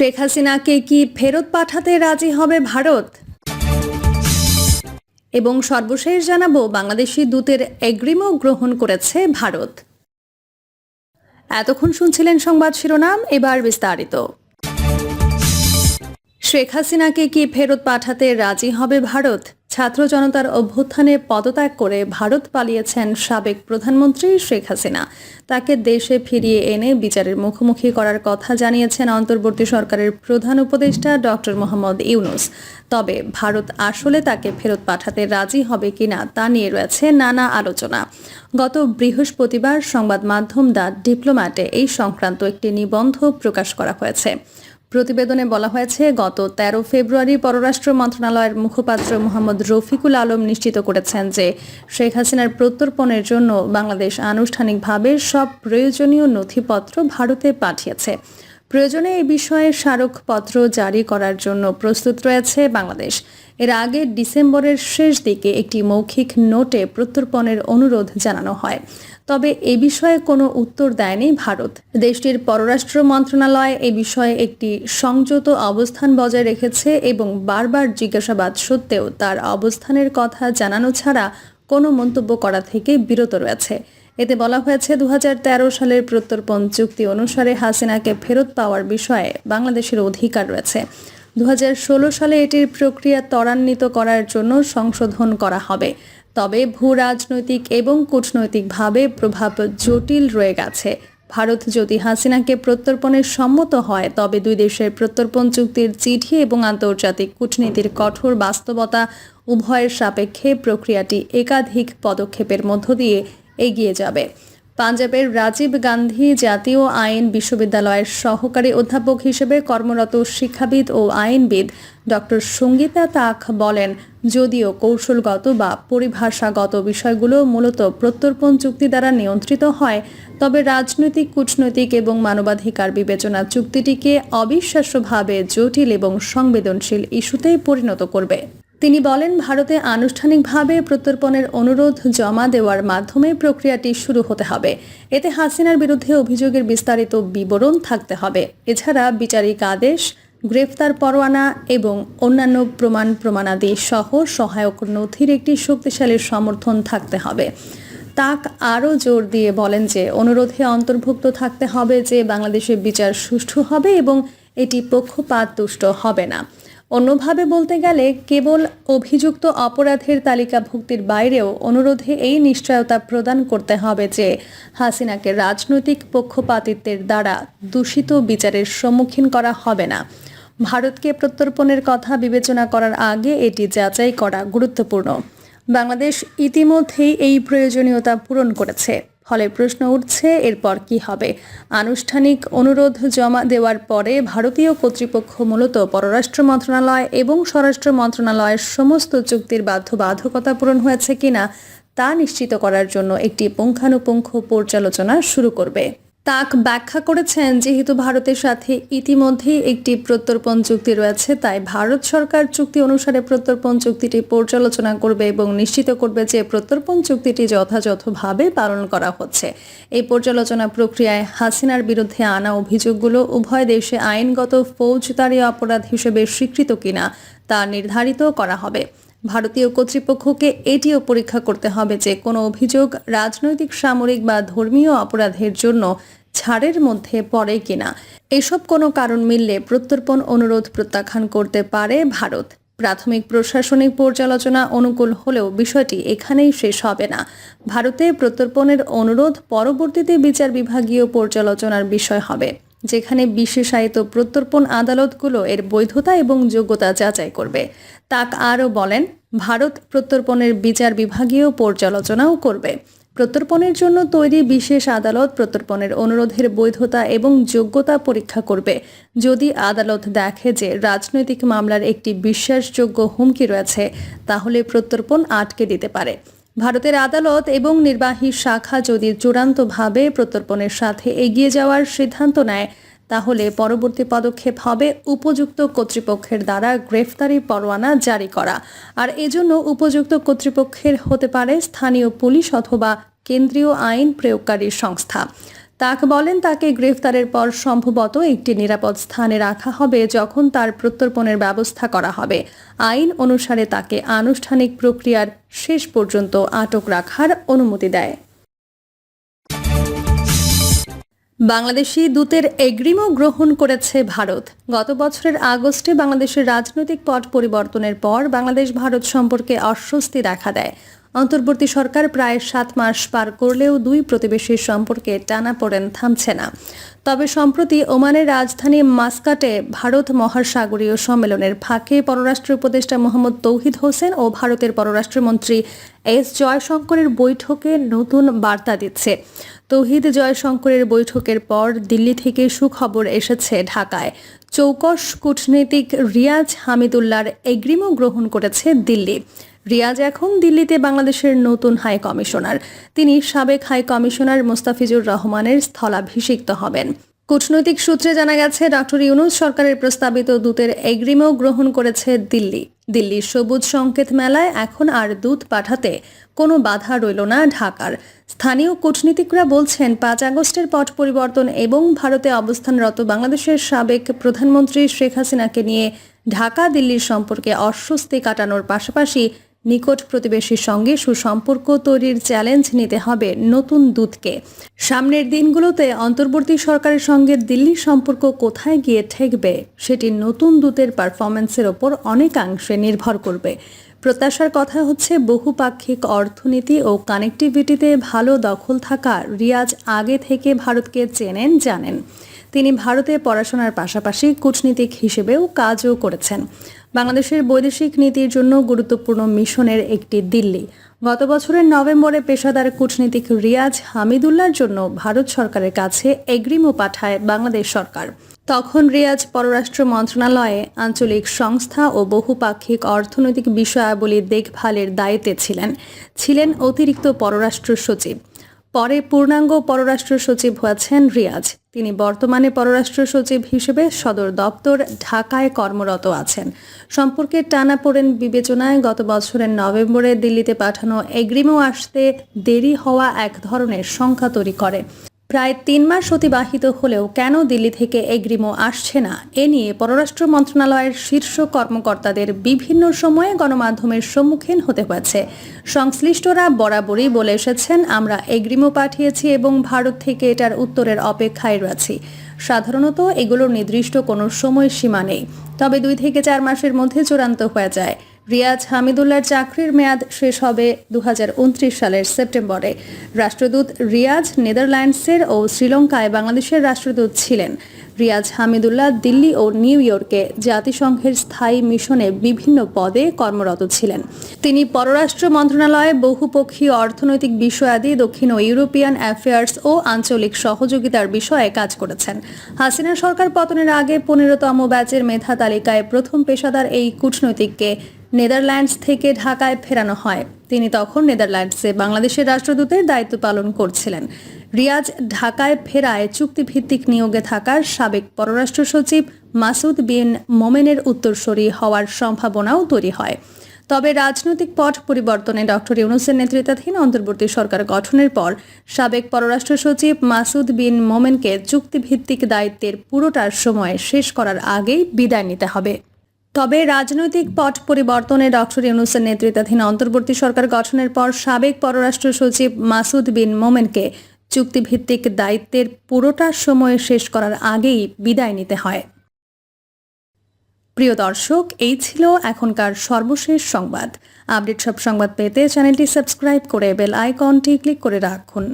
শেখ হাসিনাকে কি ফেরত পাঠাতে রাজি হবে ভারত? এবং সর্বশেষ জানাব, বাংলাদেশি দূতের এগ্রিমও গ্রহণ করেছে ভারত। এতক্ষণ শুনছিলেন সংবাদ শিরোনাম, এবার বিস্তারিত। শেখ হাসিনাকে কি ফেরত পাঠাতে রাজি হবে ভারত? ছাত্র জনতার অভ্যুত্থানে পদত্যাগ করে ভারত পালিয়েছেন সাবেক প্রধানমন্ত্রী শেখ হাসিনা। তাকে দেশে ফিরিয়ে এনে বিচারের মুখোমুখি করার কথা জানিয়েছেন অন্তর্বর্তী সরকারের প্রধান উপদেষ্টা ডক্টর মোহাম্মদ ইউনুস। তবে ভারত আসলে তাকে ফেরত পাঠাতে রাজি হবে কিনা তা নিয়ে রয়েছে নানা আলোচনা। গত বৃহস্পতিবার সংবাদ মাধ্যম দ্য ডিপ্লোম্যাটে এই সংক্রান্ত একটি নিবন্ধ প্রকাশ করা হয়েছে। প্রতিবেদনে বলা হয়েছে, গত ১৩ ফেব্রুয়ারি পররাষ্ট্র মন্ত্রণালয়ের মুখপাত্র মোহাম্মদ রফিকুল আলম নিশ্চিত করেছেন যে শেখ হাসিনার প্রত্যর্পণের জন্য বাংলাদেশ আনুষ্ঠানিকভাবে সব প্রয়োজনীয় নথিপত্র ভারতে পাঠিয়েছে। প্রয়োজনে এই বিষয়ে স্মারকপত্র জারি করার জন্য প্রস্তুত রয়েছে বাংলাদেশ। এর আগে ডিসেম্বরের শেষ দিকে একটি মৌখিক নোটে প্রত্যর্পণের অনুরোধ জানানো হয়। তবে এ বিষয়ে কোনো উত্তর দেয়নি ভারত। দেশটির পররাষ্ট্র মন্ত্রণালয় এ বিষয়ে একটি সংযত অবস্থান বজায় রেখেছে এবং বারবার জিজ্ঞাসাবাদ সত্ত্বেও তার অবস্থানের কথা জানানো ছাড়া কোনো মন্তব্য করা থেকে বিরত রয়েছে। এতে বলা হয়েছে দু হাজার তেরো সালের প্রত্যর্পণ চুক্তি অনুসারে হাসিনাকে ফেরত পাওয়ার বিষয়ে বাংলাদেশের অধিকার রয়েছে। দুহাজার ষোলো সালে এটির প্রক্রিয়া ত্বরান্বিত করার জন্য সংশোধন করা হবে। তবে ভূ রাজনৈতিক এবং কূটনৈতিকভাবে প্রভাব জটিল রয়ে গেছে। ভারত যদি হাসিনাকে প্রত্যর্পণের সম্মত হয়, তবে দুই দেশের প্রত্যর্পণ চুক্তির চিঠি এবং আন্তর্জাতিক কূটনীতির কঠোর বাস্তবতা উভয়ের সাপেক্ষে প্রক্রিয়াটি একাধিক পদক্ষেপের মধ্য দিয়ে এগিয়ে যাবে। পাঞ্জাবের রাজীব গান্ধী জাতীয় আইন বিশ্ববিদ্যালয়ের সহকারী অধ্যাপক হিসেবে কর্মরত শিক্ষাবিদ ও আইনবিদ ডক্টর সঙ্গীতা তাক বলেন, যদিও কৌশলগত বা পরিভাষাগত বিষয়গুলো মূলত প্রত্যর্পণ চুক্তি দ্বারা নিয়ন্ত্রিত হয়, তবে রাজনৈতিক, কূটনৈতিক এবং মানবাধিকার বিবেচনা চুক্তিটিকে অবিশ্বাস্যভাবে জটিল এবং সংবেদনশীল ইস্যুতে পরিণত করবে। তিনি বলেন, ভারতে আনুষ্ঠানিকভাবে প্রত্যর্পণের অনুরোধ জমা দেওয়ার মাধ্যমে প্রক্রিয়াটি শুরু হতে হবে। এতে হাসিনার বিরুদ্ধে অভিযোগের বিস্তারিত বিবরণ থাকতে হবে। এছাড়া বিচারিক আদেশ, গ্রেফতার পরোয়ানা এবং অন্যান্য প্রমাণ প্রমাণাদি সহ সহায়ক নথির একটি শক্তিশালী সমর্থন থাকতে হবে। তাক আরও জোর দিয়ে বলেন যে, অনুরোধে অন্তর্ভুক্ত থাকতে হবে যে, বাংলাদেশের বিচার সুষ্ঠু হবে এবং এটি পক্ষপাত তুষ্ট হবে না। অন্যভাবে বলতে গেলে কেবল অভিযুক্ত অপরাধের তালিকাভুক্তির বাইরেও অনুরোধে এই নিশ্চয়তা প্রদান করতে হবে যে হাসিনাকে রাজনৈতিক পক্ষপাতিত্বের দ্বারা দূষিত বিচারের সম্মুখীন করা হবে না। ভারতকে প্রত্যর্পণের কথা বিবেচনা করার আগে এটি যাচাই করা গুরুত্বপূর্ণ। বাংলাদেশ ইতিমধ্যেই এই প্রয়োজনীয়তা পূরণ করেছে। ফলে প্রশ্ন উঠছে, এরপর কি হবে? আনুষ্ঠানিক অনুরোধ জমা দেওয়ার পরে ভারতীয় কর্তৃপক্ষ মূলত পররাষ্ট্র মন্ত্রণালয় এবং স্বরাষ্ট্র মন্ত্রণালয়ের সমস্ত চুক্তির বাধ্যবাধকতা পূরণ হয়েছে কিনা তা নিশ্চিত করার জন্য একটি পুঙ্খানুপুঙ্খ পর্যালোচনা শুরু করবে। তাক ব্যাখ্যা করেছেন, যেহেতু ভারতের সাথে ইতিমধ্যেই একটি প্রত্যর্পণ চুক্তি রয়েছে, তাই ভারত সরকার চুক্তি অনুসারে প্রত্যর্পণ চুক্তিটি পর্যালোচনা করবে এবং নিশ্চিত করবে যে প্রত্যর্পণ চুক্তিটি যথাযথভাবে পালন করা হচ্ছে। এই পর্যালোচনা প্রক্রিয়ায় হাসিনার বিরুদ্ধে আনা অভিযোগগুলো উভয় দেশে আইনগত ফৌজদারি অপরাধ হিসেবে স্বীকৃত কিনা তা নির্ধারিত করা হবে। ভারতীয় কর্তৃপক্ষকে এটিও পরীক্ষা করতে হবে যে কোনো অভিযোগ রাজনৈতিক, সামরিক বা ধর্মীয় অপরাধের জন্য ছাড়ের মধ্যে পড়ে কিনা। এসব কোনো কারণ মিললে প্রত্যর্পণ অনুরোধ প্রত্যাখ্যান করতে পারে ভারত। প্রাথমিক প্রশাসনিক পর্যালোচনা অনুকূল হলেও বিষয়টি এখানেই শেষ হবে না। ভারতে প্রত্যর্পণের অনুরোধ পরবর্তীতে বিচার বিভাগীয় পর্যালোচনার বিষয় হবে, যেখানে বিশেষায়িত প্রত্যর্পণ আদালতগুলো এর বৈধতা এবং যোগ্যতা যাচাই করবে। তাক আরও বলেন, ভারত প্রত্যর্পণের বিচার বিভাগীয় পর্যালোচনাও করবে। প্রত্যর্পণের জন্য তৈরি বিশেষ আদালত প্রত্যর্পণের অনুরোধের বৈধতা এবং যোগ্যতা পরীক্ষা করবে। যদি আদালত দেখে যে রাজনৈতিক মামলার একটি বিশ্বাসযোগ্য হুমকি রয়েছে, তাহলে প্রত্যর্পণ আটকে দিতে পারে। ভারতের আদালত এবং নির্বাহী শাখা যদি চূড়ান্তভাবে প্রত্যর্পণের সাথে এগিয়ে যাওয়ার সিদ্ধান্ত নেয়, তাহলে পরবর্তী পদক্ষেপ হবে উপযুক্ত কর্তৃপক্ষের দ্বারা গ্রেফতারি পরোয়ানা জারি করা। আর এজন্য উপযুক্ত কর্তৃপক্ষের হতে পারে স্থানীয় পুলিশ অথবা কেন্দ্রীয় আইন প্রয়োগকারী সংস্থা। তাক বলেন, তাকে গ্রেফতারের পর সম্ভবত একটি নিরাপদ স্থানে রাখা হবে যখন তার প্রত্যর্পণের ব্যবস্থা করা হবে। আইন অনুসারে তাকে আনুষ্ঠানিক প্রক্রিয়ার শেষ পর্যন্ত আটক রাখার অনুমতি দেয়। বাংলাদেশি দূতের এগ্রিমও গ্রহণ করেছে ভারত। গত বছরের আগস্টে বাংলাদেশের রাজনৈতিক পট পরিবর্তনের পর বাংলাদেশ ভারত সম্পর্কে অস্বস্তি দেখা দেয়। অন্তর্বর্তী সরকার প্রায় সাত মাস পার করলেও দুই প্রতিবেশীর সম্পর্কে টানা পড়েন, থামছে না। তবে সম্প্রতি ওমানের রাজধানী মাস্কাটে ভারত মহাসাগরীয় সম্মেলনের ফাঁকে পররাষ্ট্র উপদেষ্টা মোহাম্মদ তৌহিদ হোসেন ও ভারতের পররাষ্ট্রমন্ত্রী এস জয়শঙ্করের বৈঠকে নতুন বার্তা দিচ্ছে। তৌহিদ জয়শঙ্করের বৈঠকের পর দিল্লি থেকে সুখবর এসেছে ঢাকায়। চৌকস কূটনীতিক রিয়াজ হামিদুল্লার এগ্রিমো গ্রহণ করেছে দিল্লি। রিয়াজ এখন দিল্লিতে বাংলাদেশের নতুন হাই কমিশনার। তিনি সাবেক হাই কমিশনার মোস্তাফিজুর রহমানের স্থলাভিষিক্ত হবেন। কূটনৈতিক সূত্রে জানা গেছে ডক্টর ইউনুস সরকারের প্রস্তাবিত দূতের এগ্রিমেও গ্রহণ করেছে দিল্লি। দিল্লির সবুজ সংকেত মেলায় এখন আর দূত পাঠাতে কোনো বাধা রইল না ঢাকার। স্থানীয় কূটনীতিকরা বলছেন, পাঁচ আগস্টের পট পরিবর্তন এবং ভারতে অবস্থানরত বাংলাদেশের সাবেক প্রধানমন্ত্রী শেখ হাসিনাকে নিয়ে ঢাকা দিল্লির সম্পর্কে অস্বস্তি কাটানোর পাশাপাশি নিকট প্রতিবেশীর সঙ্গে সুসম্পর্ক তৈরির চ্যালেঞ্জ নিতে হবে নতুন দূতকে। সামনের দিনগুলোতে অন্তর্বর্তী সরকারের সঙ্গে দিল্লির সম্পর্ক কোথায় গিয়ে ঠেকবে, সেটি নতুন দূতের পারফরমেন্সের ওপর অনেকাংশে নির্ভর করবে। প্রত্যাশার কথা হচ্ছে বহুপাক্ষিক অর্থনীতি ও কানেক্টিভিটিতে ভালো দখল থাকা রিয়াজ আগে থেকে ভারতকে চেনেন, জানেন। তিনি ভারতে পড়াশোনার পাশাপাশি কূটনীতিক হিসেবেও কাজও করেছেন। বাংলাদেশের বৈদেশিক নীতির জন্য গুরুত্বপূর্ণ মিশনের একটি দিল্লি। গত বছরের নভেম্বরে পেশাদার কূটনীতিক রিয়াজ হামিদুল্লার জন্য ভারত সরকারের কাছে এগ্রিমো পাঠায় বাংলাদেশ সরকার। তখন রিয়াজ পররাষ্ট্র মন্ত্রণালয়ে আঞ্চলিক সংস্থা ও বহুপাক্ষিক অর্থনৈতিক বিষয়াবলী দেখভালের দায়িত্বে ছিলেন। ছিলেন অতিরিক্ত পররাষ্ট্র সচিব। পরে পূর্ণাঙ্গ পররাষ্ট্র সচিব হয়েছেন রিয়াজ। তিনি বর্তমানে পররাষ্ট্র সচিব হিসেবে সদর দপ্তর ঢাকায় কর্মরত আছেন। সম্পর্কে টানা পড়েন বিবেচনায় গত বছরের নভেম্বরে দিল্লিতে পাঠানো এগ্রিমো আসতে দেরি হওয়া এক ধরনের সংখ্যা তৈরি করে। প্রায় তিন মাস অতিবাহিত হলেও কেন দিল্লি থেকে এগ্রিমো আসছে না? এ নিয়ে পররাষ্ট্র মন্ত্রণালয়ের শীর্ষ কর্মকর্তাদের বিভিন্ন সময়ে গণমাধ্যমের সম্মুখীন হতে হয়েছে। সংশ্লিষ্টরা বরাবরই বলে এসেছেন, আমরা এগ্রিমো পাঠিয়েছি এবং ভারত থেকে এটার উত্তরের অপেক্ষায় রয়েছি। সাধারণত এগুলোর নির্দিষ্ট কোনো সময়সীমা নেই, তবে দুই থেকে চার মাসের মধ্যে চূড়ান্ত হয়ে যায়। রিয়াজ হামিদুল্লার চাকরির মেয়াদ শেষ হবে দু হাজার উনত্রিশ সালের সেপ্টেম্বরে। রাষ্ট্রদূত রিয়াজ নেদারল্যান্ডসের ও শ্রীলঙ্কায় বাংলাদেশের রাষ্ট্রদূত ছিলেন। রিয়াজ হামিদুল্লাহ দিল্লি ও নিউ ইয়র্কে জাতিসংঘের স্থায়ী মিশনে বিভিন্ন পদে কর্মরত ছিলেন। তিনি পররাষ্ট্র মন্ত্রণালয়ে বহুপক্ষীয় অর্থনৈতিক বিষয়াদি, দক্ষিণ ও ইউরোপিয়ান অ্যাফেয়ার্স ও আঞ্চলিক সহযোগিতার বিষয়ে কাজ করেছেন। হাসিনা সরকার পতনের আগে পনেরোতম ব্যাচের মেধা তালিকায় প্রথম পেশাদার এই কূটনৈতিককে নেদারল্যান্ডস থেকে ঢাকায় ফেরানো হয়। তিনি তখন নেদারল্যান্ডসে বাংলাদেশের রাষ্ট্রদূতের দায়িত্ব পালন করছিলেন। রিয়াজ ঢাকায় ফেরায় চুক্তিভিত্তিক নিয়োগে থাকার সাবেক পররাষ্ট্র সচিব মাসুদ বিন মোমেনের উত্তরসূরি হওয়ার সম্ভাবনাও তৈরি হয়। তবে রাজনৈতিক পট পরিবর্তনে ডক্টর ইউনুসের নেতৃত্বাধীন অন্তর্বর্তী সরকার গঠনের পর সাবেক পররাষ্ট্র সচিব মাসুদ বিন মোমেনকে চুক্তিভিত্তিক দায়িত্বের পুরোটার সময় শেষ করার আগেই বিদায় নিতে হবে। তবে রাজনৈতিক পট পরিবর্তনে ডক্টর ইউনুসের নেতৃত্বাধীন অন্তর্বর্তী সরকার গঠনের পর সাবেক পররাষ্ট্র সচিব মাসুদ বিন মোমেনকে চুক্তিভিত্তিক দায়িত্বের পুরোটা সময় শেষ করার আগেই বিদায় নিতে হয়। প্রিয় দর্শক, এই ছিল এখনকার সর্বশেষ সংবাদ। আপডেট সব সংবাদ পেতে চ্যানেলটি সাবস্ক্রাইব করে বেল আইকনটি ক্লিক করে রাখুন।